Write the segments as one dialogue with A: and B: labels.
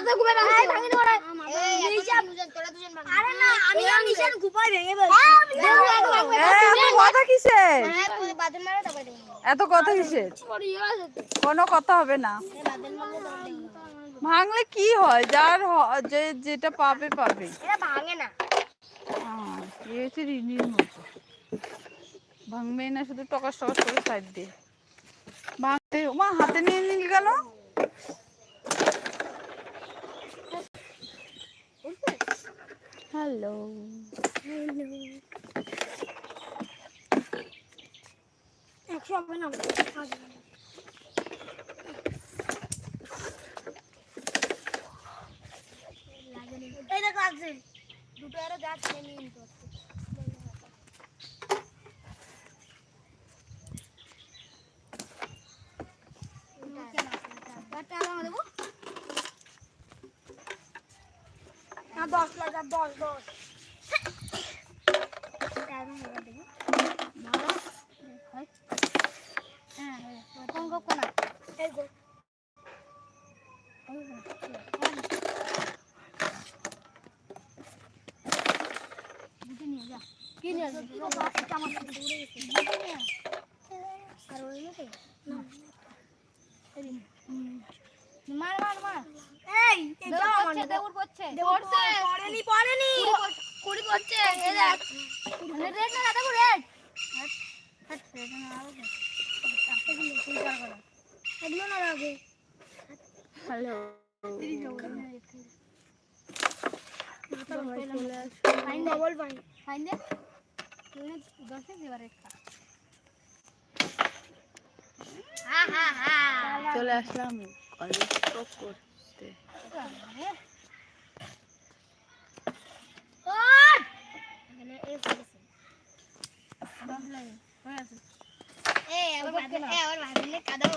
A: মাথা ঘুরে ভাঙছে ভাঙি না। আরে না আমি আর নিশান ভেঙে ফেলছি।
B: এত কথা কিসের?
A: দেবো
B: এত কথা কিসের? কোনো কথা হবে না। ভাঙলে কি হয়? যার যে যেটা পাবে পাবে।
A: এটা ভাঙে না।
B: হ্যাঁ, হচ্ছে ঋণের মতো। ভাঙবে না শুধু টকাস টকাস করে সাইড দিয়ে। ভাঙতে মা হাতে নিয়ে নিল কেন হ্যালো
A: একশো হবে না এই দেখো আছে দুটো আরও যাচ্ছে নিয়ে নিতে হচ্ছে না দশ দশ কোন এই গো কি নিয়ে যাবি আমার উড়ে গেছে আর ওই নাকি মার মার মার এই দেউর পড়ছে দেউর পড়ছে পড়ছে পড়েনি পড়েনি কুড়ি পড়ছে এই দেখ রেড না দেখো রেড হাট রেড না আরও চারটে দিন তিন চার করে এগুলো না রাখবে
B: hello
A: fine double fine fine দে দশে দেবার একটা হা হা হা।
B: চলে। আসলাম গল্প করতে।
A: এই আবার বাদলে কাদাও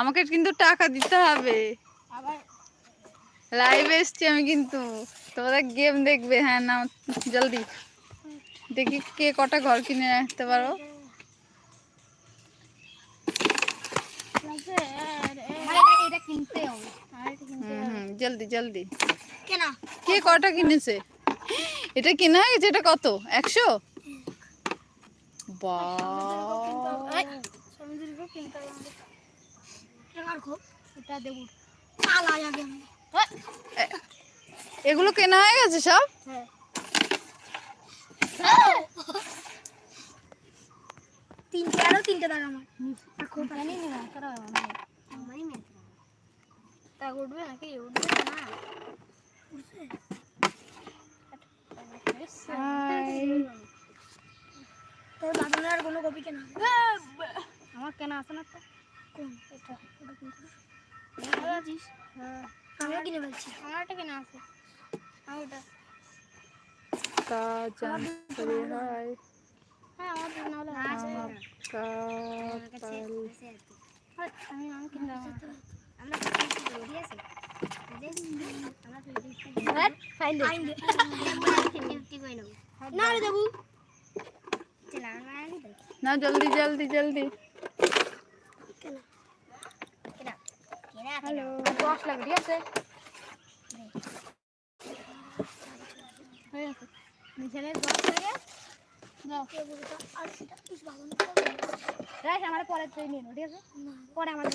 B: আমাকে কিন্তু টাকা দিতে হবে।
A: আবার
B: লাইভ এসছি আমি কিন্তু। তোমরা গেম দেখবে। হ্যাঁ না জলদি। দেখি কে কটা ঘর কিনে রাখতে পারো। জলদি জলদি। কে কটা কিনেছে? এটা কেনা হয়ে গেছে? এটা কত? একশো? বা এগুলো কেনা হয়ে গেছে সব?
A: হ্যাঁ তিনটে আরও তিনটে দাগ আমার। জানি না আমারই মেয়ে তা উঠবে নাকি? উঠবে না। তোর আর কোনো কপি কেনা আমার কেনা আছে না তো। কোন এটা ওটা কিনতে আছিস হ্যাঁ আমিও কিনে ফেলছি আমার একটা কেনা আছে আমি ওটা
B: কাজান হাই
A: হ্যাঁ আমার তো না হলে
B: আমার
A: হ্যালো দশ ঠিক আছে? আমার পরে তুই নিয়ে ঠিক আছে? পরে আমার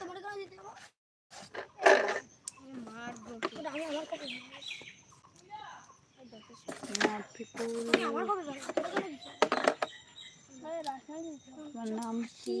A: তোমার দিতে আমার
B: নাম কি?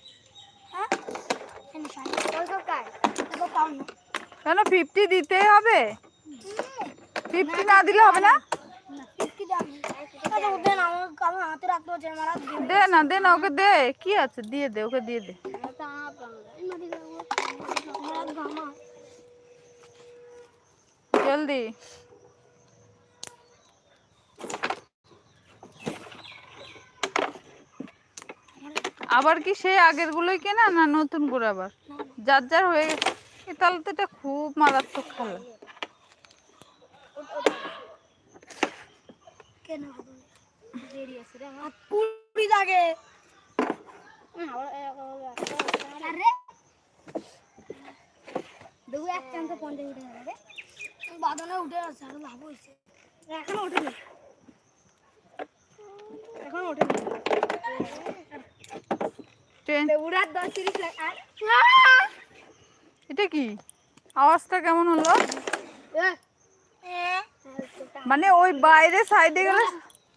A: কেন
B: ফিফটি দিতে হবে? ফিফটি না দিলে হবে না? দে না দে না ওকে দে। কি আছে? দিয়ে দে ওকে দিয়ে দে। জলদি। আবার কি সেই আগের গুলোই কেনা না নতুন করে আবার? যার যার হয়ে গেছে। তাহলে তো এটা খুব মারাত্মক খেলা।
C: বাদনে উঠে
A: এখনও ওঠেনি। এখনও
B: ট্রেন? এটা কি? আওয়াজটা কেমন হলো? মানে ওই বাইরে সাইডে গেলে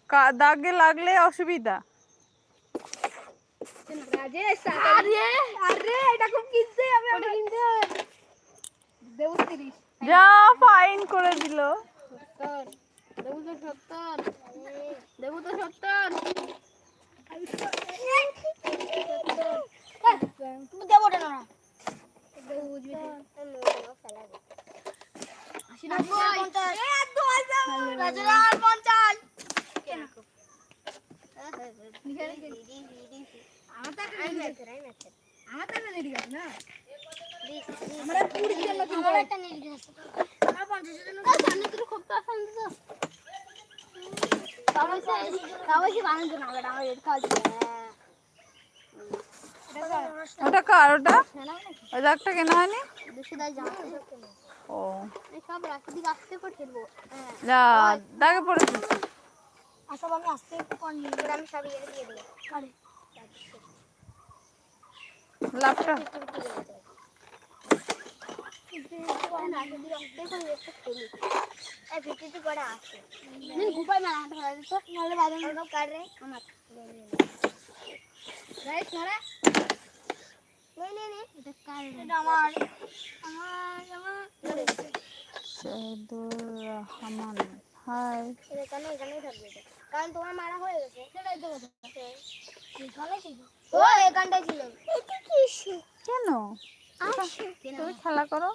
B: কা- দাগে লাগলে অসুবিধা। যা ফাইন করে দিল।
A: সত্তর। দেবু তো সত্তর। দেবু তো সত্তর। আমার একটা আছে আমার
C: পঞ্চাশের জন্য
A: খুব তো আসান তো। না
B: ওটা কার ওটা?
A: না না
B: ওই দাগটা কেনা হয়নি? ও।
A: করে
B: যা, দাগে পড়েছিস
C: আসলে আমি আসতে একটু নিয়ে
A: এবার আমি সব দিয়ে
B: লাভটা রহমান হাই
A: এখানে এখানেই থাকবে কারণ তোমার মারা হয়ে গেছে সেটাই তো কথা
C: এখানে ছিল।
A: ও এখানটাই ছিল
B: কেন? তুমি খেলা করো।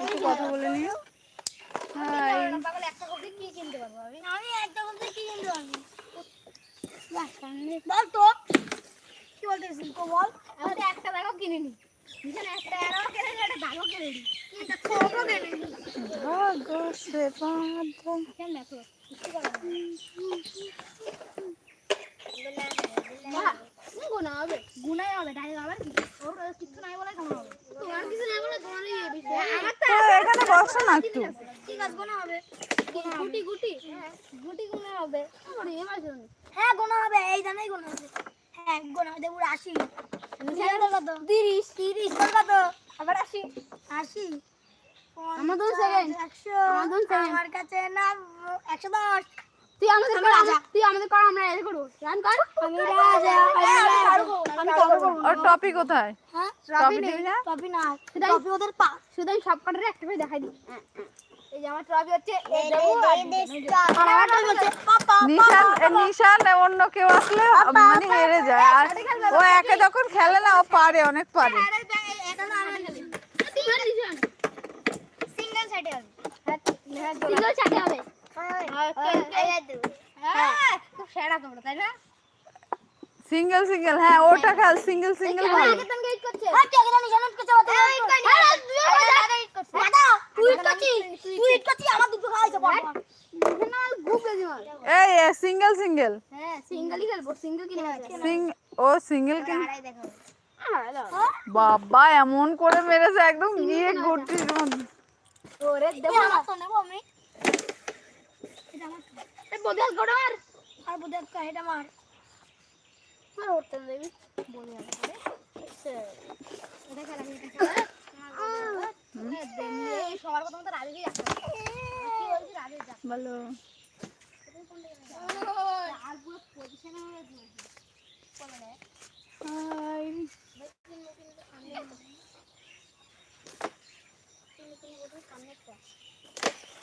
B: একটু কথা বলে নিও। হাই।
A: একটা কপি কি কিনতে পারব আমি
C: আমি একটা বলতে কি কিনতে পারবি। বল তো। কি বলতেছিস তো বল।
A: আমি তো একটা দাগও কিনিনি। এখানে একটা এরাও কিনে নি, একটা দাগও কিনে নি
B: ভাগো সে বাঁধা।
A: কেন দেখো বাহ, গুণা হবে গুণাই হবে ডাইরেক্ট আবার কি? ওর কিছু নাই বলে কেমন হবে তোমার কিছু নাই বলে তোমারই এ বিষয় আমার তো
B: এখানে বসো না একটু।
C: ঠিক আছে গোনা হবে
A: গুটি গুটি। গুটি গুণা হবে আমার এবার জন্য
C: হ্যাঁ গোনা হবে এই জানাই গোনা হবে হ্যাঁ গোনা হবে কত তিরিশ। তিরিশ তোর কত
A: আবার আসি
C: আশি।
A: আমার দোন সেকেন্ড
C: একশো।
A: আমার
C: আমার কাছে না একশো দশ।
A: তুই আমাদের কর
C: রাজা।
A: তুই আমাদের কর আমরা এর করব। রান কর।
C: আমি রাজা আমি
B: ওর টপি কোথায়?
C: হ্যাঁ
B: টপি দিবি না?
C: টপি না। টপি ওদের পা।
A: শুধু আমি সব কাটারে একটা করে দেখাই দিই। এই যে আমার ট্রফি হচ্ছে এই
C: আর আমার টপি হচ্ছে
B: নিশান নিশান অন্য কেউ আসলে? মানে হেরে যায়। আর ও একে যখন খেলে না ও পারে অনেক পারে।
C: সিঙ্গেল সাইডে হবে।
A: সিঙ্গেল ছাড়তে হবে।
C: হ্যাঁ
A: খুব সেরা তোমরা তাই না
B: সিঙ্গেল সিঙ্গেল হ্যাঁ ওটা খেল সিঙ্গেল সিঙ্গেল ভালো
A: আগে তুমি গেট করছে
C: আর কে জানি জানো কিছু কথা দাদা তুই হিট করছিস তুই হিট করছিস আমার দুটো খাইছে বাবা
A: না খুব বেশি মার
B: এই সিঙ্গেল সিঙ্গেল
A: হ্যাঁ সিঙ্গেলই খেলব সিঙ্গেল কিনে আছে
B: সিং ও সিঙ্গেল কিন
A: হ্যাঁ
B: বাবা এমন করে মেরেছে একদম গিয়ে গুটির মধ্যে
A: ওরে
C: এই
A: দেবো
C: আমার তো নেব আমি এটা আমার তো।
A: এই বোধহয় গোড় মার
C: আর বুঝে এটা মার আর উঠতে দেবি।
A: বলে এটা খেলা সবার কথা মতো রাজু
B: বলো।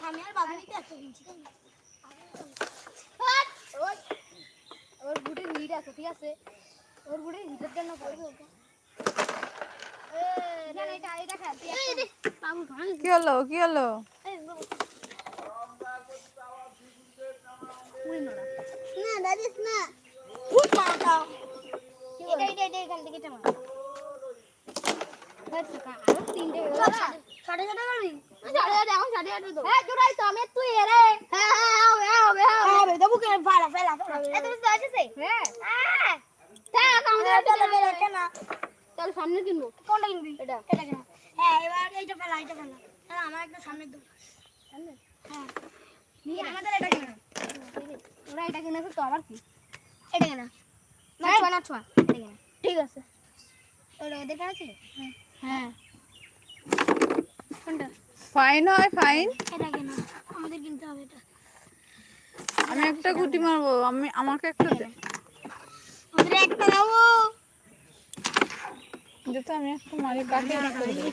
C: আমি আর বাবুকে একটা। কিনছি
A: ওর ওর বুটে হিট আছে ঠিক আছে? ওর বুটে হিটের জন্য
B: কি হলো কি হলো?
C: না দাদিস? সাড়ে ছটা করবি
A: সাড়ে আটে, এখন সাড়ে আটে তো। হ্যাঁ, জোড়াই তো, আমি তুই এরে। হ্যাঁ, হ্যাঁ, হবে, হবে, হবে।
C: হবে দেবু কে ফেলা ফেলা ফেলা
A: এ, তুমি তো আছিস এই? হ্যাঁ। থাক, আমাদের
C: ফেলা
A: হাতে
C: ফেলা ফেলা
A: যাবে।
C: কেন
A: চল, সামনে কিনবো।
C: কোনটা কিনবি?
A: এটা।
C: এটা কেন। হ্যাঁ এবার এইটা ফেলা এইটা ফেলা। আমার একটা সামনে
A: সামনে?
C: হ্যাঁ।
A: নিয়ে আমাদের এটা কিনা। ওরা এটা কিনেছে তো আবার কি?
C: এটা কেন।
A: না ছোঁয়া, না ছোঁয়া। এটা কিনা।
C: ঠিক আছে।
A: ওরা ওদের কিনেছে?
C: হ্যাঁ। কোনটা?
B: ফাইন হয় ফাইন
C: এটা কেন। আমাদের কিনতে হবে এটা।
B: আমি একটা গুটি মারবো আমি আমাকে একটা দে।
C: একটা দাও
B: যেহেতু আমি একটা মারি কাকে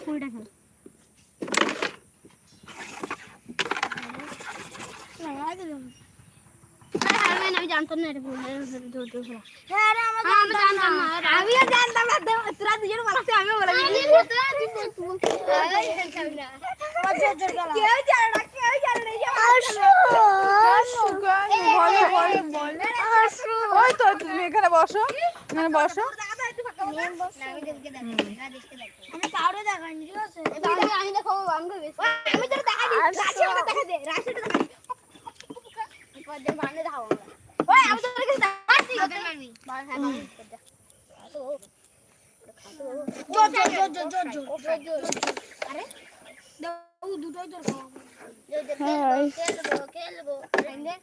A: ফুলটা খেল। আমি জানতাম না।
C: আমিও জানতাম না তোরা দুজন আমিও বলে
A: কেউ জানে না, কেউ জানে না,
B: বলে বলে বলে। ওই তো তুমি এখানে বসো। এখানে বসো।
A: আমি
C: কাউরে দেখাইনি ঠিক
A: দে, দে। দে।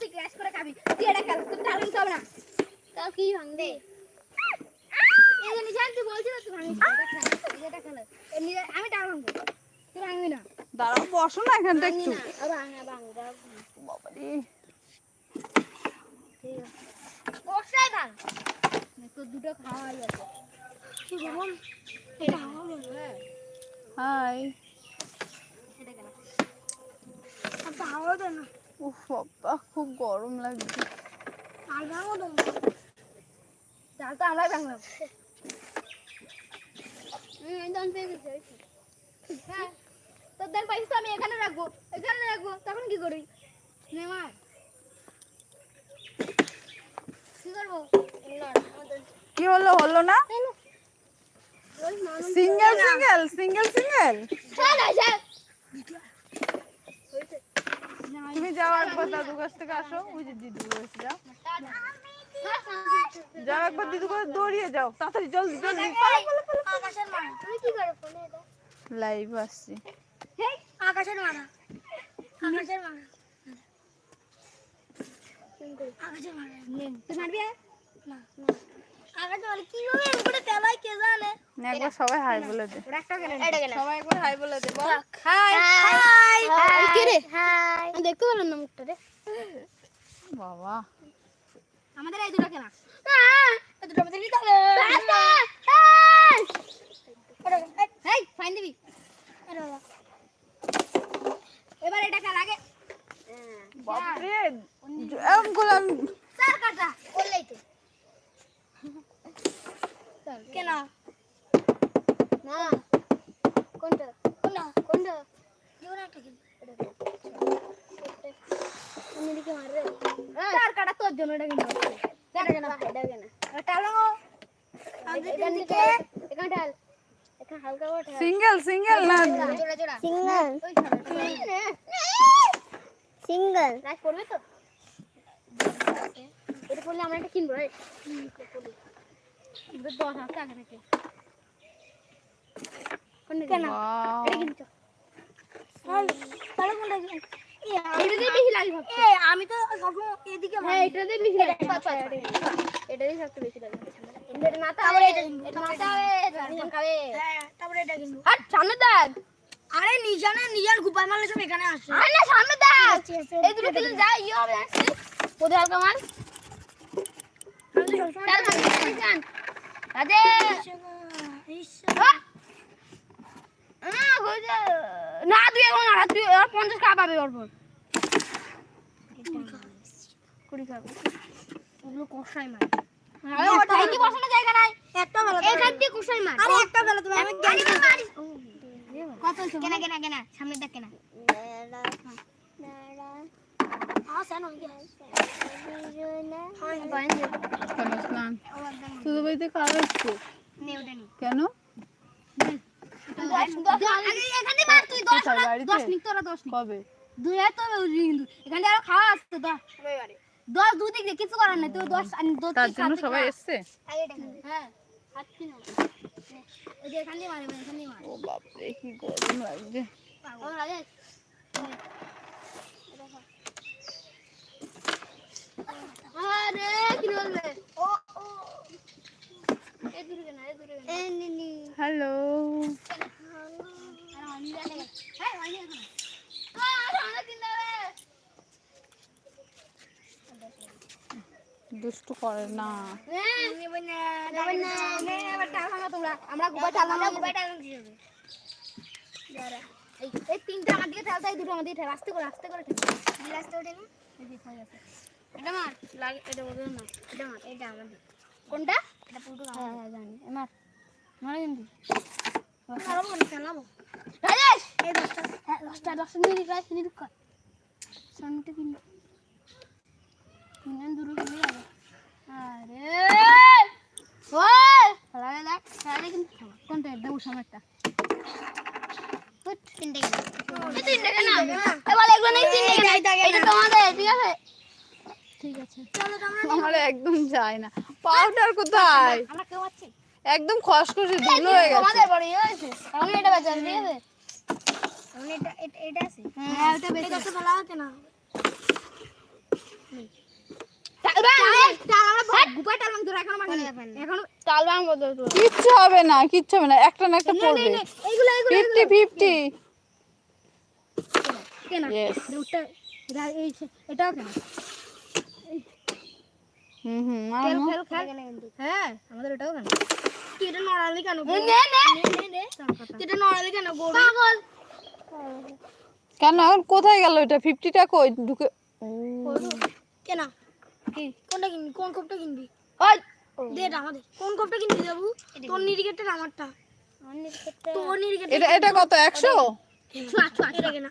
A: তুই ক্র্যাশ করে খাবি তুই এটা খেল তুই টাল ভাঙতে না তাও কি ভাঙবে এই
B: দাঁড়াও বসো না এখানটা একটু।
A: না ও ভাঙ না ভাঙ ভাঙ।
B: বাবারে।
A: ঠিক আছে। বসাই ভাঙ তোর দুটো খাওয়া
B: হাই। উফ বাবা খুব গরম লাগছে।
C: আর ভাঙো
A: তো। ভাঙলাম হুম এই দান পেয়ে গেছি এই তো। হ্যাঁ তো আমি এখানে রাখব এখানে রাখব তখন কি করবি নে মার কি করব?
B: কি হলো হলো না? Single single single single?
A: না, ছাড়।
B: তুমি যাও একবার দাদুর কাছ থেকে আসো ওই যে দিদুর কাছে যাও যাও একবার দিদুর কাছে দৌড়িয়ে যাও। তাড়াতাড়ি জলদি জলদি।
C: আকাশের মারা।
A: তুমি কি করো ফোনে এটা
B: লাইভ আসছি।
A: হেই
C: আকাশের মারা। আকাশের মারা। আকাশের মারা।
A: নে, তুই মারবি হ্যাঁ?
C: না আকাশের মারা। কীভাবে উপরে তেলাই কে জানে?
B: একবার সবাই হাই বলে দে।
A: ওরা একটা কেন
B: সবাই একবার হাই বলে দে। বল।
A: হাই।
C: হাই।
A: হাই কে রে?
C: হাই।
A: দেখতে পেলাম না মুখটা রে।
B: বাবা।
A: আমাদের এই দুটো কেনা
C: দুটো মধ্যে নিতে হবে
A: এই ফাইন দিবি এবার এটা খেলা আগে
B: বাপরে এরকম করে আমি
A: চার কাটা করলেই তো
C: কেন
A: না কোনটা
C: কোনটা
A: কোনটা
C: জীবন একটা কিনবো
A: এদিকে মার রে চার কাটা তোর জন্য এটা কিনবো এটা কেন এটা কেন এটা লাগাও এখান থেকে এখানে ঢাল এখানে হালকা করে ঢাল
B: সিঙ্গেল সিঙ্গেল না
A: জোড়া জোড়া
C: সিঙ্গেল
A: ওই ছাড়া
C: সিঙ্গেল
A: রাইস করবে তো এটা করলে আমরা এটা কিনবো রাইট দশ হাজার টাকা থেকে
C: কেন?
A: এটা কিনছো।
C: তাহলে কোনটা কিনবো
A: এটাতেই বেশি লাগে। ভাবছি
C: আমি তো সবসময় এদিকে
A: হ্যাঁ বেশি লাগে। সবচেয়ে বেশি লাগে এটা
C: এটা
A: এটা
C: হ্যাঁ তারপরে এটা কিনবো।
A: হাট সামনে দেখ।
C: আরে নিজানে নিজান গুপাই মারলে সব এখানে আসে
A: আরে না সামনে দেখ। এই দুটো কিলো যা ইয়ে হবে আসছে ওদের হালকা
C: ইস,
A: না তুই এখন না তুই পঞ্চাশ টাকা পাবে ওর পর কুড়ি খাবে ওগুলো কষাই মার কি কত কেনা কেনা কেনা সামনে দেখ কেনা দুই দিক দিয়ে কিছু করার নেই তুই দশ আনি দশ
B: তার
A: দিক
B: জন্য
A: খাতে
B: সবাই। এসছে
A: হ্যাঁ
B: ও বাপরে কি গরম লাগছে
A: ও রাজেশ আরে কি বলবে ও ও এ দূরে কেন এ দূরে কেন এ নিনি
B: হ্যালো।
A: হ্যাঁ
B: দুষ্টু করে না।
A: আমরা আমরা এই এই তিনটা আমার দিকে ঠেলতে দুটো আমার দিকে ঠেল। আস্তে করে আস্তে করে ঠেল। যে হয়ে গেছে এটা মার লাগে এটা বলবে না। এটা মার এটা আমাদের কোনটা? এটা পুরো হ্যাঁ হ্যাঁ জানি। মার মার কিন্তু
C: চালাবো না চালাবো
A: রাজেশ!
C: এই দশটা।
A: হ্যাঁ দশটা দশটা নিয়ে দিক রাজ নিয়ে দিক কর সামনেটা কিন কিনে দূরে যাবে আরে ওই! দেখ কিন্তু। কোনটা? দেবো সামনেরটা তিনটে তিনটে কেন এবার এগুলো নেই তিনটে কেন এটা তোমাদের ঠিক আছে? ঠিক আছে।
B: আমার একদম যায় না। পাউডার কোথায়?
A: আমরা কেউ আছি
B: একদম খসখসে ধুলো হয়ে গেছে।
A: তোমাদের বড় ইয়ে হয়েছে আমি এটা বেচা ঠিক আছে
C: আমি এটা এটা এটা আছে।
A: হ্যাঁ ওটা
C: এই
A: বেচা
C: দশটা ফেলা না।
B: কিচ্ছু হবে না কিচ্ছু হবে না। একটা না একটা পড়বে ফিফটি.
A: এটাও কেন?
B: হুম হুম
A: খেল
B: আনো।
A: খেল খেল। হ্যাঁ আমাদের ওটাও কেন?
C: তুই নড়ালি কেন
A: নে নে
C: তুই এটা নড়ালি কেন গরু
A: পাগল।
B: কেন এখন কোথায় গেল এটা? ফিফটিটা কই? ঢুকে
C: কেন।
A: কি?
C: কোনটা কিনবি? কোন কোপটা কিনবি?
A: ওই।
C: দে আমাদের। কোন কোপটা কিনবি দেবু তোর নিরিকেটটা আমারটা। তোর নিরিকেট
B: এটা এটা কত? একশো?
A: ছুয়া ছুয়া
C: এটা কেনা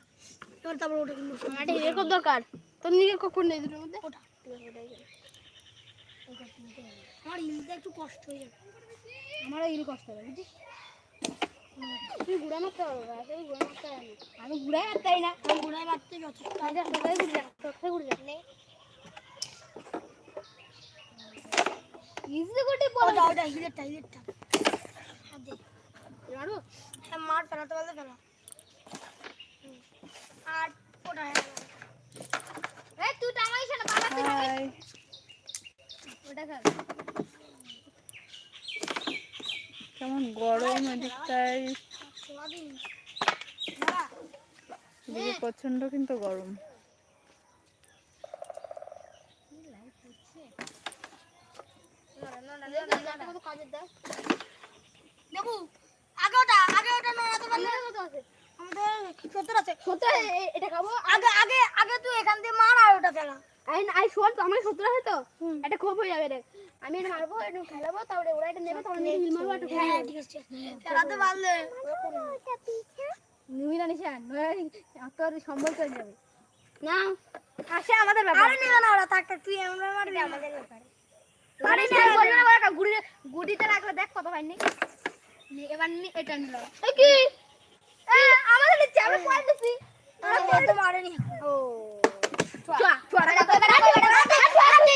C: এবার তারপর ওটা কিনবো।
A: এরকম দরকার? তোর নিজের কখন নেই দুটোর মধ্যে?
C: ওটা। আমার ইলতে একটু কষ্ট হয়ে যাবে।
A: আমারও ইল কষ্ট হবে বুঝিস? তুই ঘুরে মারতে পারব তুই ঘুরে মারতে পারবি আমি ঘুরে মারতে পারি না।
C: আমি ঘোড়ায় মারতে যথেষ্ট
A: ঘুরে যা তোকে ঘুরে যা। ইজি কোটি বল।
C: ওটা ওটা হিলেরটা হিলেরটা। হ্যাঁ দে।
A: মারো
C: হ্যাঁ মার ফেলাতে পারলে ফেলা। আর ওটা হ্যাঁ
A: তুই টাঙাইছ না বাবা তুই ওটা খা
B: কেমন গরম এদিকটাই
C: সোয়াবিন
B: এদিকে প্রচণ্ড কিন্তু গরম।
C: আগে আগে ওটা নড়াতে পারলে আমাদের সত্তর আছে।
A: এটা খাব?
C: আগে আগে আগে তুই এখান দিয়ে মার আর ওটা ফেলা।
A: আই আই শোন তো আমার সত্তর আছে তো। এটা খুব হয়ে যাবে দেখ। আমি এটা মারবো এটা খেলাবো তারপরে ওরা এটা নেবে আমি হিল মারবো এটা
C: হ্যাঁ হ্যাঁ, ঠিক আছে ফেলাতে পারলে
A: নিবি না নিশান তোর সম্বল চলে যাবে না আসে আমাদের
C: আরে
A: ব্যাপার
C: নেবে না ওরা থাক তুই এমন মারবি আমাদের ব্যাপারে
A: আরে না বলবে না বড় গুড়ি গুড়িতে রাখলে দেখ কত পাইনি এবার নি এটা নিল কি আমাদের নিচে আমি পয়েন্ট দিছি
C: ওরা মারেনি
A: ও চুয়া চুয়া রাখা তো রাখা আছে চুয়া কে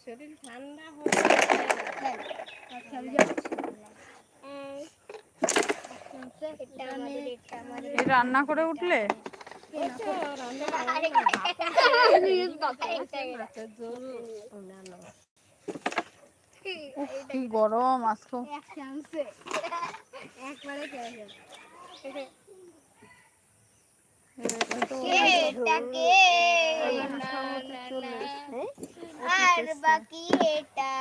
D: শরীর ঠান্ডা হয়ে
B: রান্না করে উঠলে? কি গরম আজকে।
A: একবারে আর বাকি এটা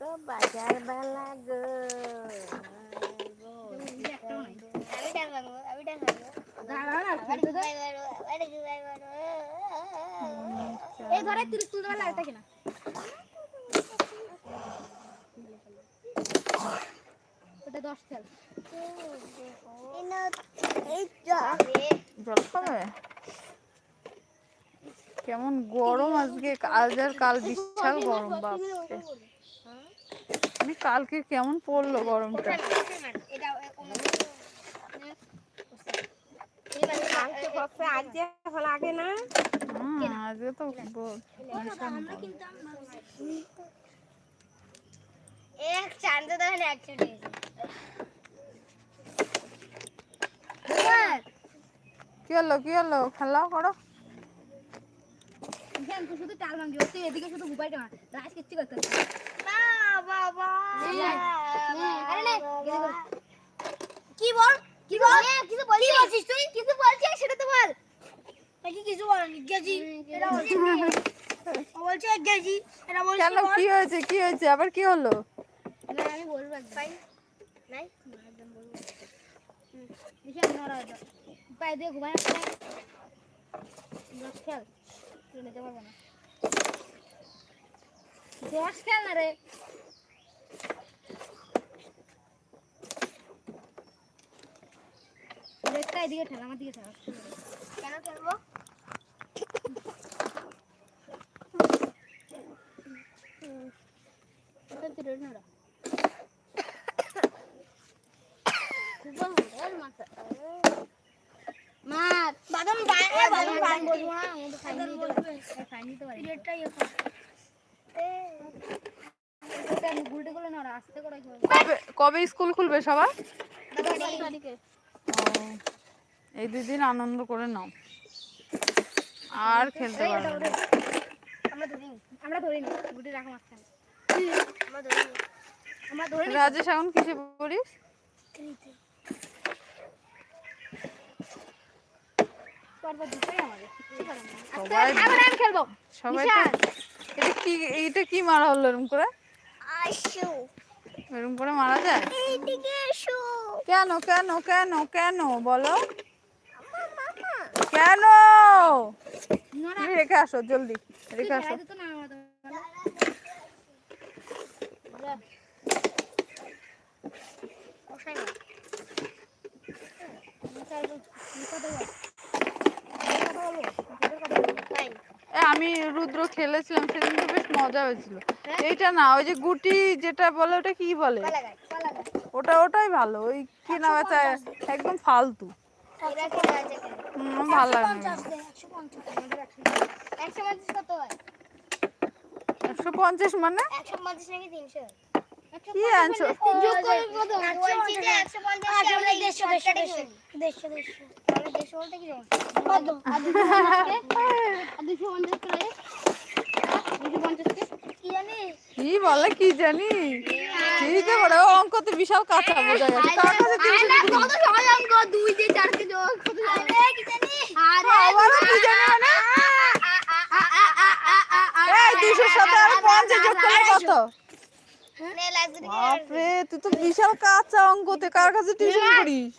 D: তো বাজার বেলা গো
A: আমি ডাকাবো আমি ডাকাবো এই ধরে তিরিশ তুলতে পারলে ওটা দশ খেল
B: জল খাবে কেমন গরম আজকে আজ আর কাল বিশাল গরম বাপরে। মানে কালকে কেমন পড়ল গরমটা।
A: এটা
D: আজকে ভালো না
B: হুম, আজকে তো।
A: এক চান্দ
B: কি হলো কি হলো? খেলা করো।
A: শুধু টাল ভাঙবি এদিকে শুধু গুপাইটা মার রাজ কিচ্ছু করতে বাবা আরে নে
C: কি বল? কি বল?
A: কিছু বলছিস।
C: কি বলছিস তুই?
A: কিছু বলছিস? সেটা তো বল।
C: নাকি কিছু বলেনি গেজি এটা বলছে ও এটা বলছে
B: কি হয়েছে কি হয়েছে? আবার কি হলো?
A: আমি বলব একদম নাই একদম বলব দেখি আমি দিয়ে দশ খেল নিতে পারব না দশ খেল না রে রেটটা এদিকে ঠেলা আমার কেন খেলব নড়া মার
C: বাদাম বায় এ বাদাম বায়
A: বলব না আমি তো খাই নিতে পারি খাই নিতে পারি
C: এটাই
A: এটা আমি গুলটে গুলো না রাস্তে করে খেলব
B: কবে কবে স্কুল খুলবে সবার? এই দুদিন আনন্দ করে নাও। আর খেলতে পারবে
A: আমরা ধরি আমরা গুটি রাখা মাঝখানে আমরা ধরি নি। আমরা ধরে নি
B: রাজেশ এখন কিসে পড়িস? সবাই এটা কি এটা কি মারা হলো এরকম করে?
C: আইসো।
B: এরকম করে মারা যায়? কেন কেন কেন কেন? বলো। কেন? রেখে আসো জলদি। রেখে আসো। এ, আমি রুদ্র খেলেছিলাম সেদিন তো বেশ মজা হয়েছিল। এইটা না ওই যে গুটি যেটা বলে ওটা কি বলে? ওটা ওটাই ভালো ওই কি না বাচ্চা একদম ফালতু। ভালো লাগে
A: একশো পঞ্চাশ
B: মানে?
A: একশো পঞ্চাশ নাকি তিনশো?
B: কি আনছো?
A: জানো?
B: বলে কি ঠিক আছে অঙ্ক তো বিশাল কাঁচা বোঝা গেছে কার কাছে
A: কত সহজ অঙ্ক? দুই দিয়ে চারকে যোগ কত সহজ? কি জানি? আরে
B: আবারও কি জানি মানে? এই দুশোর সাথে আর পঞ্চাশ যোগ করলে কত? বাপরে তুই তো বিশাল কাঁচা অঙ্কতে কার কাছে টিউশন করিস?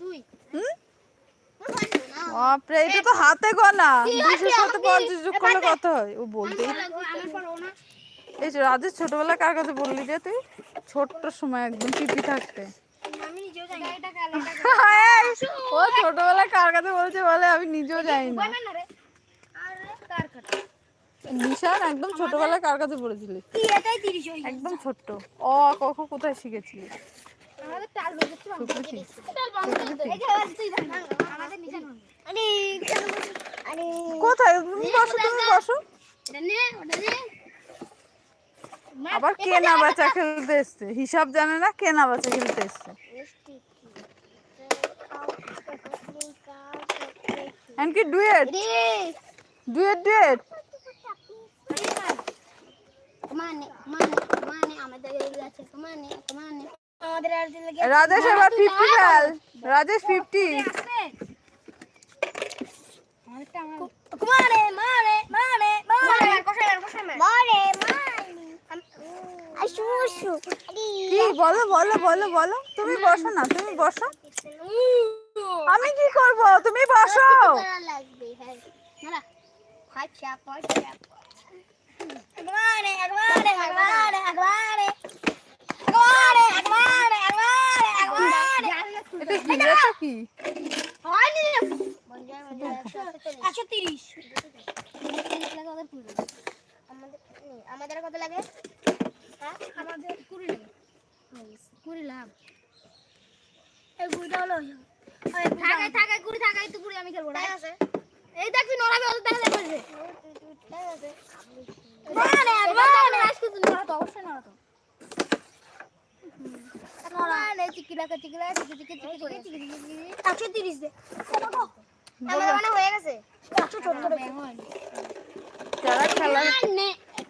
B: বাপরে এটা তো হাতে গোনা। দুশোর সাথে পঞ্চাশ যোগ করলে কত হয়। ও
A: না
B: এই যে রাজেশ ছোটবেলায় কার কাছে বললি যে তুই? ছোট্ট সময় একদম পিপি থাকতে। ও ছোটবেলায় কার কাছে বলছে বলে আমি নিজেও জানি না। নিশান একদম ছোটবেলায় কার কাছে পড়েছিলি? একদম ছোট্ট। অ ক খ কোথায় শিখেছিলি? কোথায় বসো তুমি বসো। আবার কেনা বাচ্চা খেলতে এসছে। হিসাব জানে না কে না বাচ্চা খেলতে এসছে। এমনকি ডুয়েট ডুয়েট ডুয়েট
A: মানে মানে মানে আমাদের আছে মানে মানে
C: আমাদের আর দিলে
B: রাজেশ এবার ফিফটি ফেল। রাজেশ ফিফটি
A: আমাদেরটা আমার
C: মারে মারে মারে মারে।
A: কষাই মার কষাই মার
C: মারে মারে। আশু আশু আরে।
B: কি? বলো বলো বলো বলো। তুমি বসো না তুমি বসো। আমি কি করব? তুমি বসো।
A: লাগবে?
B: এটা কি এটা কি
A: হয়নি
C: একশো তিরিশ
A: আমাদের আমাদের কত লাগে হ্যাঁ আমাদের কুড়ি লাগে কুড়ি লাভ
C: এই গুড়টা হলো
A: থাকাই থাকাই কুড়ি থাকাই তো কুড়ি আমি খেলব না এই দেখ তুই নড়াবে ওদের দেখা যাবে
C: মারে একবারে
A: আজকে তুই নড়াতো অবশ্যই নড়াতো নড়ালে চিকিলাকা চিকিলা চিকি চিকি চিকি করে চিকি চিকি চিকি
C: একশো তিরিশ দে
A: আমার মানে হয়ে গেছে
C: একশো চোদ্দ
B: যারা খেলা
A: মানে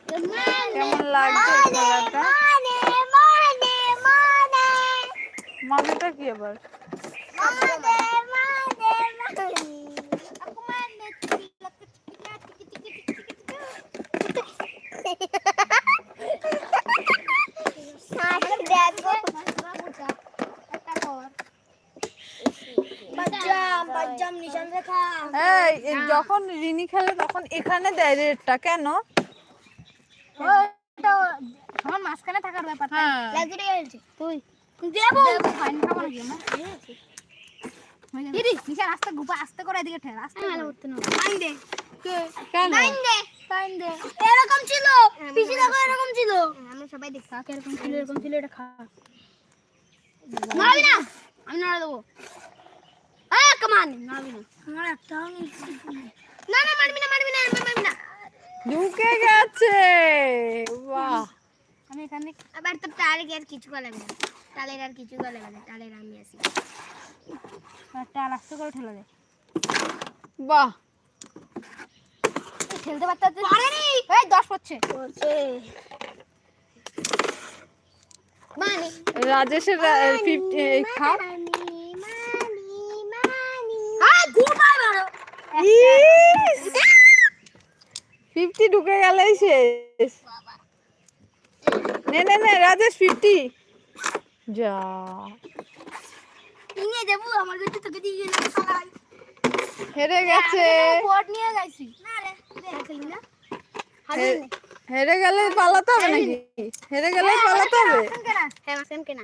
B: কেমন লাগছে খেলাটা
C: মানে মানে মানে
B: মানেটা কি আবার
C: মানে মানে
A: aku mana cikilaka cikila ciki ciki ciki ciki
C: দেখো
A: একটা কর
C: বাজ্জাম বাজ্জাম নিশান রেখা
B: এই এই যখন রিনি খেলে তখন এখানে দেয় রেটটা কেন?
A: ওটা আমার মাঝখানে থাকার ব্যাপার
B: হ্যাঁ।
A: তুই।
C: দেবো
A: ফাইন খাব নাকি আমরা দিদি নিশান আস্তে গুপা আস্তে করে এদিকে ঠেল আস্তে ভালো করতে না
C: ফাইন দে।
B: কেন?
C: দে।
A: ফাইন দে।
C: এরকম ছিল। পিছি দেখো এরকম ছিল।
A: আমরা সবাই দেখছি। এরকম ছিল এরকম ছিল এটা খা। নাবি না। আমি নাড়া দেবো। আ কামান
C: আমার একটা
A: না না মারবি না মারবি না মারবি না।
B: ঢুকে গেছে। বাহ।
A: আমি এখানে আবার তো তালের আর কিছু করা লাগবে না। তালের আর কিছু করা লাগবে না তালের আমি আসি তাল আস্তে করে ঠেলা দে।
B: বাহ।
A: খেলতে পারতে পারেনি এই দশ পড়ছে। মানে
B: রাজেশের ফিফটি খাও।
A: ঘুমাই মারো
B: ফিফটি ঢুকে গেলেই শেষ। নে নে নে রাজেশ ফিফটি। যা।
C: নিয়ে দেবো আমার কাছে তোকে দিয়ে গেলে
B: হেরে গেছে।
A: বোর্ড নিয়ে যাইছি
C: না রে দেখলি না।
B: হেরে গেলে পালাতে হবে নাকি? হেরে গেলে পালাতে হবে।
A: হ্যাঁ কেনা।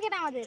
A: কেনা আমাদের।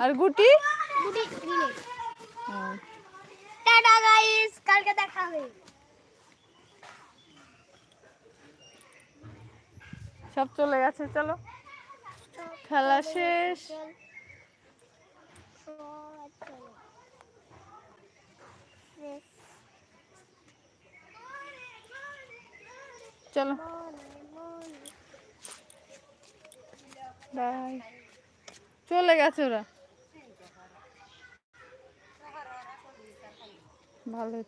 B: আর গুটি?
A: গুটি।
C: টাটা গাইস কালকে দেখা হবে।
B: সব চলে গেছে চলো। খেলা শেষ। চলো বাই চলে গেছে ওরা। ভালো